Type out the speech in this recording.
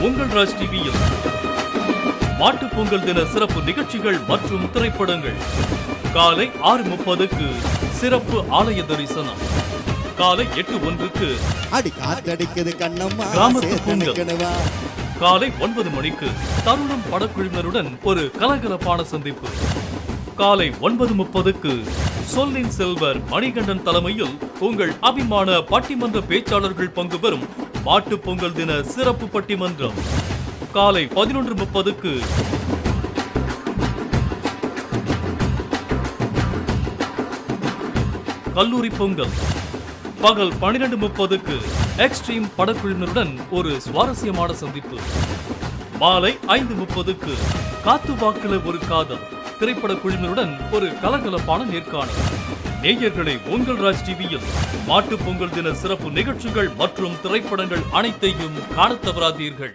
உங்கள் ராஜ் டிவியில் மாட்டுப் பொங்கல் தின சிறப்பு நிகழ்ச்சிகள் மற்றும் திரைப்படங்கள். காலை ஆறு முப்பதுக்கு சிறப்பு ஆலய தரிசனம். காலை எட்டு ஒன்றுக்கு கிராமத்து பொங்கல். காலை ஒன்பது மணிக்கு தருணம் படக்குழுவினருடன் ஒரு கலகலப்பான சந்திப்பு. காலை ஒன்பது முப்பதுக்கு சொல்லின் செல்வர் மணிகண்டன் தலைமையில் உங்கள் அபிமான பட்டிமன்ற பேச்சாளர்கள் பங்கு பெறும் மாட்டுப் பொங்கல் தின சிறப்பு பட்டிமன்றம். காலை பதினொன்று முப்பதுக்கு. கல்லூரி பொங்கல். பகல் பனிரெண்டு முப்பதுக்கு எக்ஸ்ட்ரீம் படக்குழுவினருடன் ஒரு சுவாரஸ்யமான சந்திப்பு. மாலை ஐந்து முப்பதுக்கு காத்து வாக்குல ஒரு காதல். திரைப்பட குழுவினருடன் ஒரு கலகலப்பான நேர்காணல். நேயர்களை உங்கள் ராஜ் டிவியில் மாட்டுப் பொங்கல் தின சிறப்பு நிகழ்ச்சிகள் மற்றும் திரைப்படங்கள் அனைத்தையும் காண தவறாதீர்கள்.